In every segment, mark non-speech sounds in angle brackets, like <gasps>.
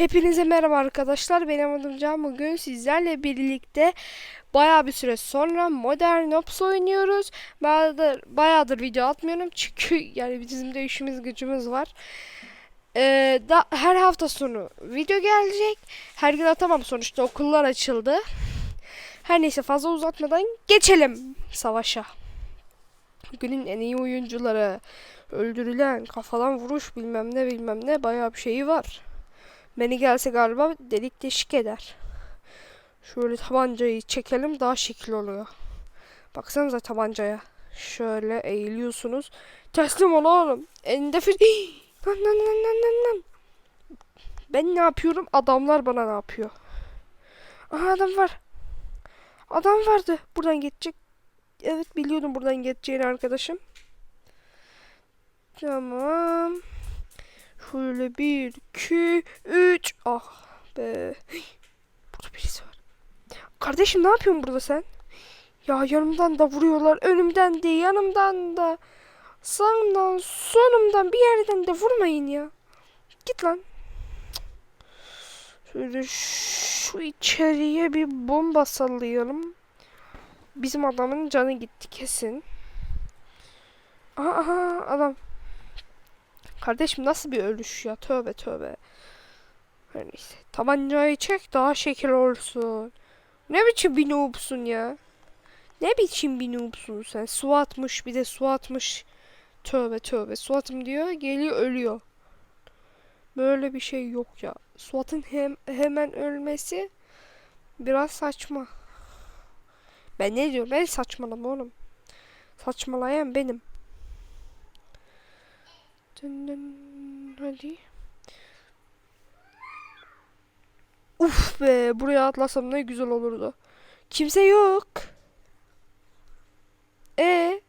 Hepinize merhaba arkadaşlar. Benim adım Can. Bugün sizlerle birlikte baya bir süre sonra Modern Ops oynuyoruz. Bayağıdır, bayağıdır video atmıyorum çünkü <laughs> yani bizim de işimiz gücümüz var. Ee, da, her hafta sonu video gelecek. Her gün atamam sonuçta okullar açıldı. Her neyse fazla uzatmadan geçelim savaşa. Günün en iyi oyuncuları öldürülen kafadan vuruş bilmem ne bilmem ne bayağı bir şeyi var. Beni gelse galiba delik deşik eder. Şöyle tabancayı çekelim daha şekil oluyor. Baksanıza tabancaya. Şöyle eğiliyorsunuz. Teslim ol oğlum. Elinde fil... <gasps> Lan lan lan lan lan lan. Ben ne yapıyorum? Adamlar bana ne yapıyor? Aha adam var. Adam vardı. Buradan geçecek. Evet biliyordum buradan geçeceğini arkadaşım. Tamam. Şöyle bir, iki, üç. Ah be. Burada birisi var. Kardeşim ne yapıyorsun burada sen? Ya yanımdan da vuruyorlar. Önümden de yanımdan da. Sağımdan sonumdan bir yerden de vurmayın ya. Git lan. Şöyle şu içeriye bir bomba sallayalım. Bizim adamın canı gitti kesin. Aha adam. Kardeşim nasıl bir ölüş ya? Tövbe tövbe. Her neyse. Tabancayı çek daha şekil olsun. Ne biçim bir noobsun ya? Ne biçim bir noobsun sen? Su atmış bir de su atmış. Tövbe tövbe. Su atım diyor geliyor ölüyor. Böyle bir şey yok ya. Suat'ın hem, hemen ölmesi biraz saçma. Ben ne diyorum? Ben saçmalama oğlum. Saçmalayan benim. Dın dın, hadi. Uf be buraya atlasam ne güzel olurdu. Kimse yok. E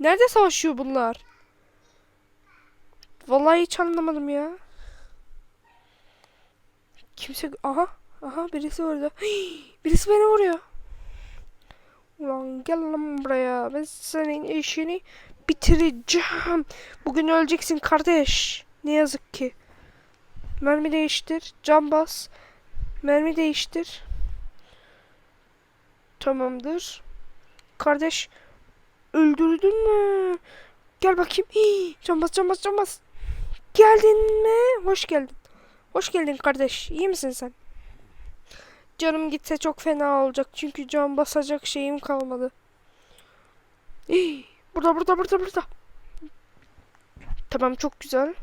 nerede savaşıyor bunlar? Vallahi hiç anlamadım ya. Kimse aha aha birisi orada. <gasps> Birisi beni vuruyor. Ulan gel lan buraya. Ben senin işini bitireceğim. Bugün öleceksin kardeş. Ne yazık ki. Mermi değiştir. Cam bas. Mermi değiştir. Tamamdır. Kardeş öldürdün mü? Gel bakayım. Hii, cam bas cam bas cam bas. Geldin mi? Hoş geldin. Hoş geldin kardeş. İyi misin sen? Canım gitse çok fena olacak. Çünkü can basacak şeyim kalmadı. Hii, burada burada burada burada. Tamam çok güzel.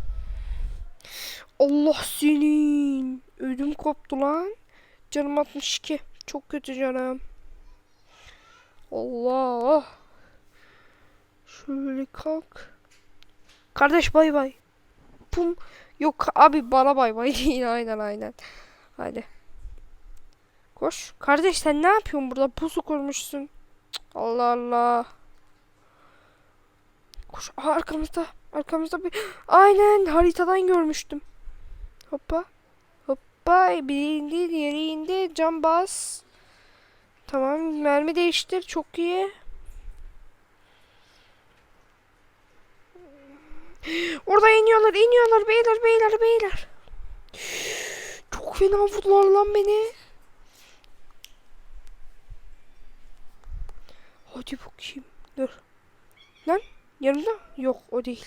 Allah senin. Ödüm koptu lan. Canım 62. Çok kötü canım. Allah. Şöyle kalk. Kardeş bay bay. Pum. Yok abi bana bay bay <laughs> değil. aynen aynen. Hadi. Koş. Kardeş sen ne yapıyorsun burada? Pusu kurmuşsun. Allah Allah. Koş. Aa, arkamızda. Arkamızda bir... Aynen haritadan görmüştüm. Hoppa. Hoppa. Biri indi. Diğeri indi. Cam bas. Tamam. Mermi değiştir. Çok iyi. Orada iniyorlar. iniyorlar. Beyler beyler beyler. Çok fena vurdular lan beni. Hadi bakayım. Dur. Lan yanımda? Yok o değil.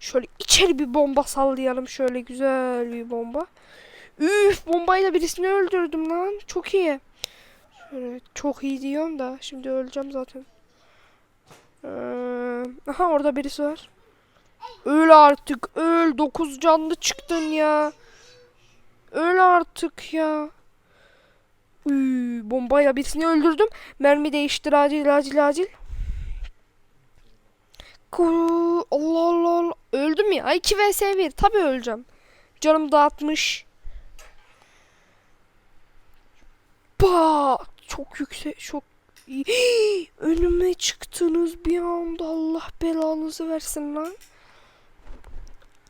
Şöyle içeri bir bomba sallayalım. Şöyle güzel bir bomba. Üf bombayla birisini öldürdüm lan. Çok iyi. Şöyle çok iyi diyorum da. Şimdi öleceğim zaten. Ee, aha orada birisi var. Öl artık. Öl. Dokuz canlı çıktın ya. Öl artık ya. Üy, bombayla birisini öldürdüm. Mermi değiştir acil acil acil. Ku- Allah Allah. Öldüm ya. 2 vs 1. Tabii öleceğim. Canım dağıtmış. Ba çok yüksek çok iyi. <gasps> Önüme çıktınız bir anda Allah belanızı versin lan.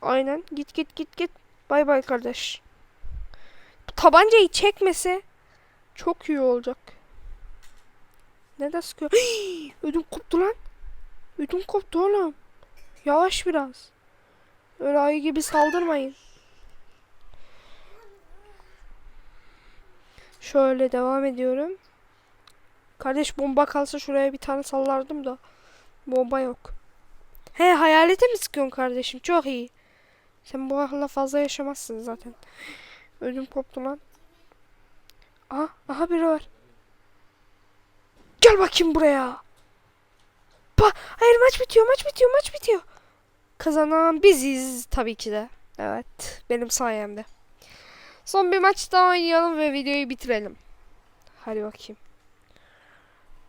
Aynen git git git git. Bay bay kardeş. Tabancayı çekmese çok iyi olacak. Neden sıkıyor? Hii, <gasps> ödüm koptu lan. Ödüm koptu oğlum. Yavaş biraz. Öyle ayı gibi saldırmayın. Şöyle devam ediyorum. Kardeş bomba kalsa şuraya bir tane sallardım da. Bomba yok. He hayalete mi sıkıyorsun kardeşim? Çok iyi. Sen bu akılla fazla yaşamazsın zaten. Ödüm koptu lan. Aha, aha biri var. Gel bakayım buraya. Pa Hayır maç bitiyor, maç bitiyor, maç bitiyor. Kazanan biziz tabii ki de. Evet, benim sayemde. Son bir maç daha oynayalım ve videoyu bitirelim. Hadi bakayım.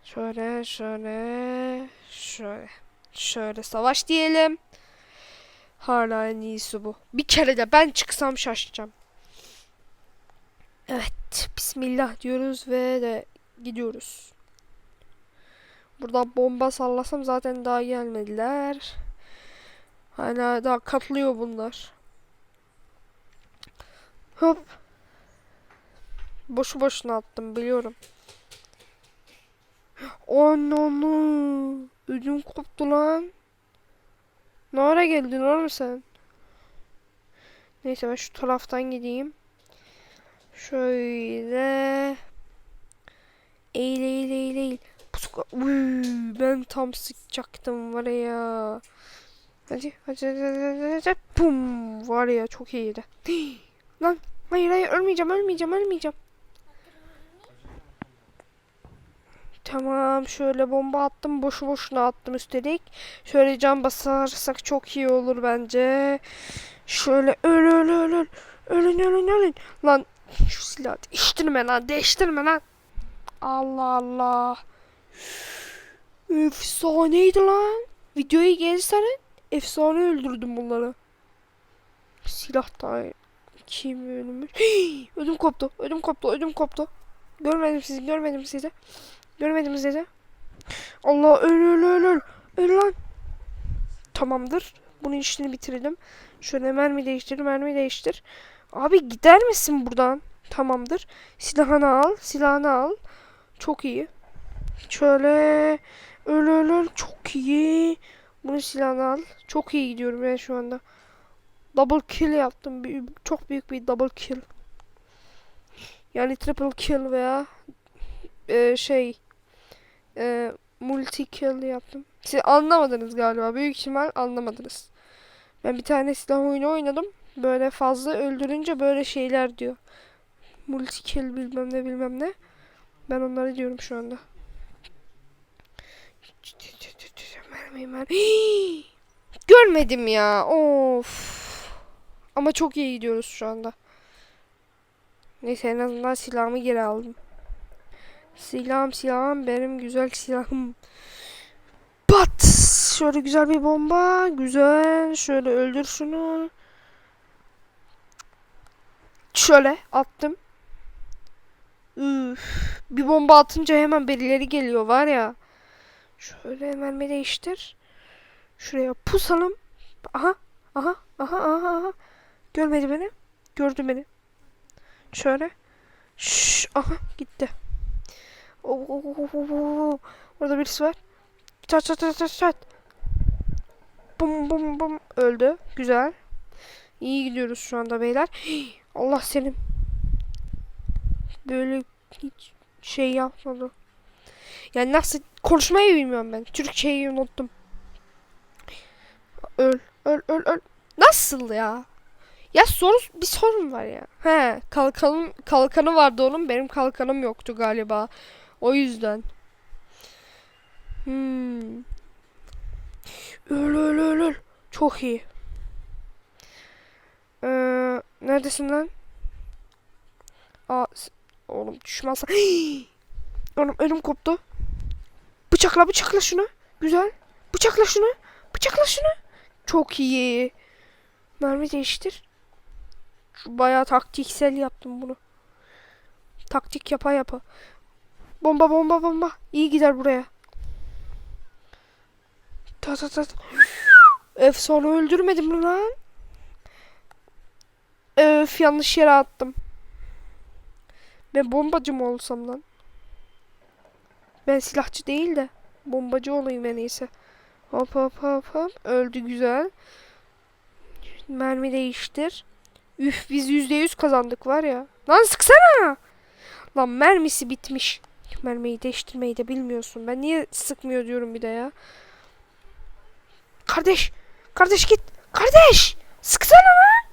Şöyle, şöyle, şöyle. Şöyle savaş diyelim. Hala en iyisi bu. Bir kere de ben çıksam şaşacağım. Evet, bismillah diyoruz ve de gidiyoruz. Burada bomba sallasam zaten daha gelmediler. Hala daha katlıyor bunlar. Hop. Boşu boşuna attım biliyorum. Ananı. Ödüm koptu lan. Ne ara geldin oğlum sen? Neyse ben şu taraftan gideyim. Şöyle. Eğil eğil eğil eğil. Uy, ben tam sıkacaktım var ya. Hadi hadi hadi hadi hadi. Pum. Var ya çok iyiydi. <gasps> Lan hayır hayır ölmeyeceğim ölmeyeceğim ölmeyeceğim. Tamam şöyle bomba attım boşu boşuna attım üstelik. Şöyle can basarsak çok iyi olur bence. Şöyle öl öl öl öl. Ölün ölün ölün. Lan şu silahı değiştirme lan değiştirme lan. Allah Allah. Efsaneydi lan. Videoyu sarın. Efsane öldürdüm bunları. Silah da kim ölmüş? Hii, ödüm koptu. Ödüm koptu. Ödüm koptu. Görmedim sizi. Görmedim sizi. Görmedim sizi. Allah öl öl öl öl. Öl lan. Tamamdır. Bunun işini bitirdim. Şöyle mermi değiştir. Mermi değiştir. Abi gider misin buradan? Tamamdır. Silahını al. Silahını al. Çok iyi. Şöyle öl öl öl. Çok iyi. Bunu silahını al. Çok iyi gidiyorum ben şu anda. Double kill yaptım. Bir- Çok büyük bir double kill. Yani triple kill veya e, şey e, multi kill yaptım. Siz anlamadınız galiba. Büyük ihtimal anlamadınız. Ben bir tane silah oyunu oynadım. Böyle fazla öldürünce böyle şeyler diyor. Multi kill bilmem ne bilmem ne. Ben onları diyorum şu anda. Mermi mermi. <gasps> Görmedim ya. Of. Ama çok iyi gidiyoruz şu anda. Neyse en azından silahımı geri aldım. Silahım silahım benim güzel silahım. Pat! Şöyle güzel bir bomba. Güzel. Şöyle öldür şunu. Şöyle attım. Üf. Bir bomba atınca hemen birileri geliyor var ya. Şöyle bir değiştir. Şuraya pusalım. Aha. Aha. Aha. Aha. aha. Görmedi beni. Gördü beni. Şöyle. Şş, aha gitti. Oo, oo, oo, oo. Orada birisi var. Çat çat çat çat çat. Bum bum bum öldü. Güzel. İyi gidiyoruz şu anda beyler. Allah senin. Böyle hiç şey yapmadı. Yani nasıl konuşmayı bilmiyorum ben. Türkçeyi unuttum. Öl öl öl öl. Nasıl ya? Ya soru bir sorun var ya. He, kalkanım kalkanı vardı onun. Benim kalkanım yoktu galiba. O yüzden. Hmm. Öl öl öl öl. Çok iyi. Ee, neredesin lan? Aa, oğlum düşmezse. <gasps> oğlum önüm koptu. Bıçakla bıçakla şunu. Güzel. Bıçakla şunu. Bıçakla şunu. Çok iyi. Mermi değiştir. Şu bayağı taktiksel yaptım bunu. Taktik yapa yapa. Bomba bomba bomba. İyi gider buraya. Ta ta ta. Efsane öldürmedim lan? Öf yanlış yere attım. Ben bombacı mı olsam lan? Ben silahçı değil de bombacı olayım en iyisi. Hop hop hop hop. Öldü güzel. Mermi değiştir. Üf biz yüzde yüz kazandık var ya. Lan sıksana. Lan mermisi bitmiş. Mermiyi değiştirmeyi de bilmiyorsun. Ben niye sıkmıyor diyorum bir de ya. Kardeş. Kardeş git. Kardeş. Sıksana lan.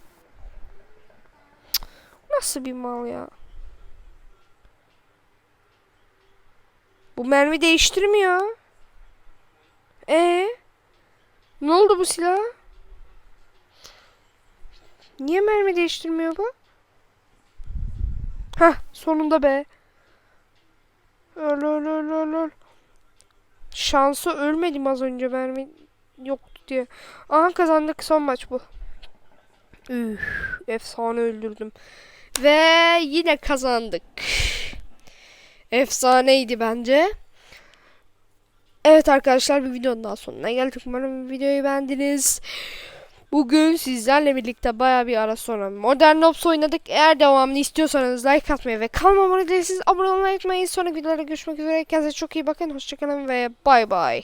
Nasıl bir mal ya. Bu mermi değiştirmiyor. E Ne oldu bu silah? Niye mermi değiştirmiyor bu? Hah sonunda be. Öl öl öl öl öl. Şansı ölmedim az önce mermi yoktu diye. Aha kazandık son maç bu. Üf, efsane öldürdüm. Ve yine kazandık. Efsaneydi bence. Evet arkadaşlar bir videonun daha sonuna geldik. Umarım videoyu beğendiniz. Bugün sizlerle birlikte baya bir ara sonra Modern Ops oynadık. Eğer devamını istiyorsanız like atmayı ve kanalıma abone abone olmayı unutmayın. Sonraki videolarda görüşmek üzere. Kendinize çok iyi bakın. Hoşçakalın ve bay bay.